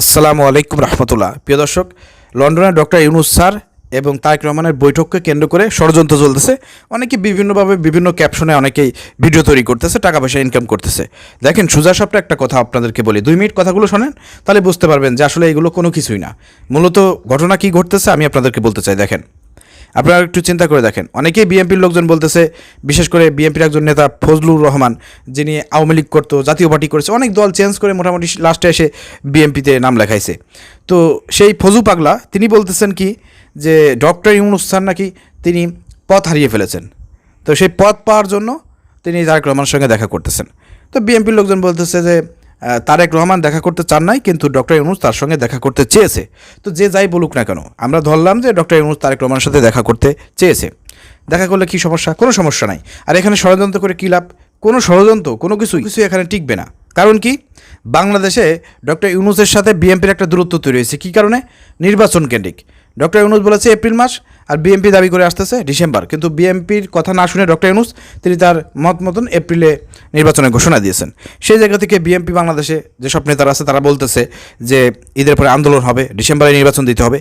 আসসালামু আলাইকুম রহমতুল্লাহ। প্রিয় দর্শক, লন্ডনের ডক্টর ইউনুস স্যার এবং তারেক রহমানের বৈঠককে কেন্দ্র করে ষড়যন্ত্র চলতেছে। অনেকে বিভিন্নভাবে বিভিন্ন ক্যাপশনে অনেকেই ভিডিও তৈরি করতেছে, টাকা পয়সা ইনকাম করতেছে। দেখেন, সুজা সবটা একটা কথা আপনাদেরকে বলি। দুই মিনিট কথাগুলো শোনেন, তাহলে বুঝতে পারবেন যে আসলে এগুলো কোনো কিছুই না। মূলত ঘটনা কি ঘটতেছে আমি আপনাদেরকে বলতে চাই, দেখেন। আপনারা একটু চিন্তা করে দেখেন। অনেকেই বিএনপির লোকজন বলতেছে, বিশেষ করে বিএনপির একজন নেতা ফজলুর রহমান, যিনি আওয়ামী লীগ করতো, জাতীয় পার্টি করেছে, অনেক দল চেঞ্জ করে মোটামুটি লাস্টে এসে বিএনপিতে নাম লেখাইছে। তো সেই ফজু পাগলা, তিনি বলতেছেন কি যে ডক্টর ইউনুস স্যার নাকি তিনি পথ হারিয়ে ফেলেছেন। তো সেই পথ পাওয়ার জন্য তিনি তারেক রহমানের সঙ্গে দেখা করতেছেন। তো বিএনপির লোকজন বলতেছে যে তারেক রহমান দেখা করতে চান নাই, কিন্তু ডক্টর ইউনুস তার সঙ্গে দেখা করতে চেয়েছে। তো যে যাই বলুক না কেন, আমরা ধরলাম যে ডক্টর ইউনুস তারেক রহমানের সাথে দেখা করতে চেয়েছে। দেখা করলে কি সমস্যা? কোনো সমস্যা নাই। আর এখানে ষড়যন্ত্র করে কী লাভ? কোনো ষড়যন্ত্র, কোনো কিছু কিছু এখানে টিকবে না। কারণ কি? বাংলাদেশে ডক্টর ইউনুসের সাথে বিএনপির একটা দূরত্ব তৈরি হয়েছে। কী কারণে? নির্বাচন কেন্দ্রিক। ডক্টর ইউনুস বলেছে এপ্রিল মাস আর বিএনপি দাবি করে আসতেছে ডিসেম্বর। কিন্তু বিএনপির কথা না শুনে ডক্টর ইউনুস তিনি তার মত মতন এপ্রিলে নির্বাচনের ঘোষণা দিয়েছেন। সেই জায়গা থেকে বিএনপি বাংলাদেশে যেসব নেতারা আছে তারা বলতেছে যে ঈদের পরে আন্দোলন হবে, ডিসেম্বরে নির্বাচন দিতে হবে।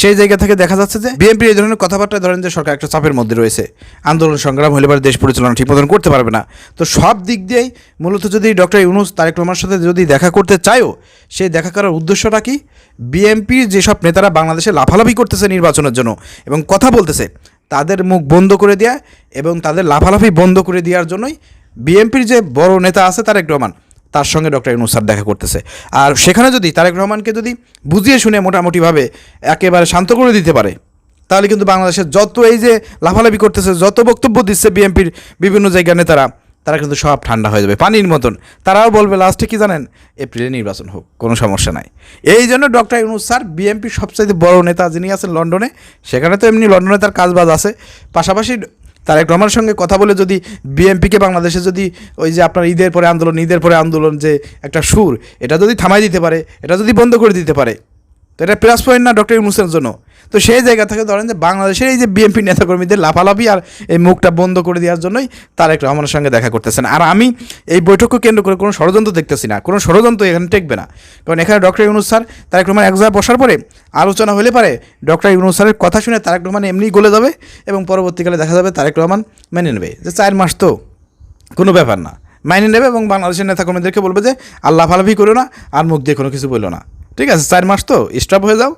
সেই জায়গা থেকে দেখা যাচ্ছে যে বিএনপির এই ধরনের কথাবার্তা ধরেন যে সরকার একটা চাপের মধ্যে রয়েছে। আন্দোলন সংগ্রাম হলে পরে দেশ পরিচালনা ঠিক মতন করতে পারবে না। তো সব দিক দিয়েই মূলত যদি ডক্টর ইউনুস তারেক রহমানের সাথে যদি দেখা করতে চায়ও, সেই দেখা করার উদ্দেশ্যটা কি? বিএনপির যেসব নেতারা বাংলাদেশে লাফালাফি করতেছে নির্বাচনের জন্য এবং কথা বলতেছে, তাদের মুখ বন্ধ করে দেওয়া এবং তাদের লাফালাফি বন্ধ করে দেওয়ার জন্যই বিএনপির যে বড় নেতা আছে তারেক রহমান, তার সঙ্গে ডক্টর ইউনুস দেখা করতেছে। আর সেখানে যদি তারেক রহমানকে যদি বুঝিয়ে শুনে মোটামুটিভাবে একেবারে শান্ত করে দিতে পারে, তাহলে কিন্তু বাংলাদেশের যত এই যে লাফালাফি করতেছে, যত বক্তব্য দিচ্ছে বিএনপির বিভিন্ন জায়গার নেতারা তারা কিন্তু সব ঠান্ডা হয়ে যাবে পানির মতন। তারাও বলবে, লাস্টে কি জানেন? এপ্রিলে নির্বাচন হোক, কোনো সমস্যা নাই। এই জন্য ডক্টর ইউনুস স্যার বিএনপির সবচাইতে বড় নেতা যিনি আছেন লন্ডনে, সেখানে তো এমনি লন্ডনে তার কাজবাজ আছে। পাশাপাশি তারেক রহমানের সঙ্গে কথা বলে যদি বিএনপিকে বাংলাদেশে যদি ওই যে আপনার ঈদের পরে আন্দোলন, ঈদের পরে আন্দোলন যে একটা সুর, এটা যদি থামাই দিতে পারে, এটা যদি বন্ধ করে দিতে পারে তো এটা প্লাস পয়েন্ট না ডক্টর ইউনুসের জন্য। তো সেই জায়গা থেকে ধরেন যে বাংলাদেশের এই যে বিএনপি নেতাকর্মীদের লাফালাফি আর এই মুখটা বন্ধ করে দেওয়ার জন্যই তারেক রহমানের সঙ্গে দেখা করতেছেন। আর আমি এই বৈঠককে কেন্দ্র করে কোনো ষড়যন্ত্র দেখতেছি না, কোনো ষড়যন্ত্র এখানে টেকবে না। কারণ এখানে ডক্টর ইউনুস স্যার, তারেক রহমান এক জায়গায় বসার পরে আলোচনা হলে পারে ডক্টর ইউনুস স্যারের কথা শুনে তারেক রহমান এমনিই গলে যাবে এবং পরবর্তীকালে দেখা যাবে তারেক রহমান মেনে নেবে। যে চার মাস তো কোনো ব্যাপার না মাইনে নেবে এবং বাংলাদেশের নেতাকর্মীদেরকে বলবে যে আল্লাহ ফালাফি করো না, আর মুখ দিয়ে কোনো কিছু বলল না। ঠিক আছে, চার মাস তো স্টপ হয়ে যাও,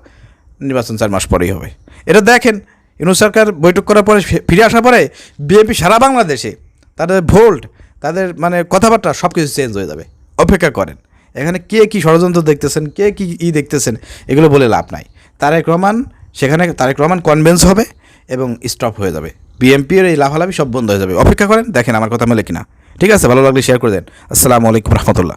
নির্বাচন চার মাস পরেই হবে। এটা দেখেন, ইউনুস সরকার বৈঠক করার পরে ফিরে আসার পরে বিএনপি সারা বাংলাদেশে তাদের ভোল্ট তাদের মানে কথাবার্তা সব কিছু চেঞ্জ হয়ে যাবে। অপেক্ষা করেন, এখানে কে কি ষড়যন্ত্র দেখতেছেন, কে কি ই দেখতেছেন, এগুলো বলে লাভ নাই। তারেক রহমান, সেখানে তারেক রহমান কনভেন্স হবে এবং স্টপ হয়ে যাবে। বিএনপির এই লাফালাফি সব বন্ধ হয়ে যাবে। অপেক্ষা করেন, দেখেন আমার কথা মেলে কিনা। ঠিক আছে, ভালো লাগলে শেয়ার করে দেন। আসসালামু আলাইকুম রহমতুল্লাহ।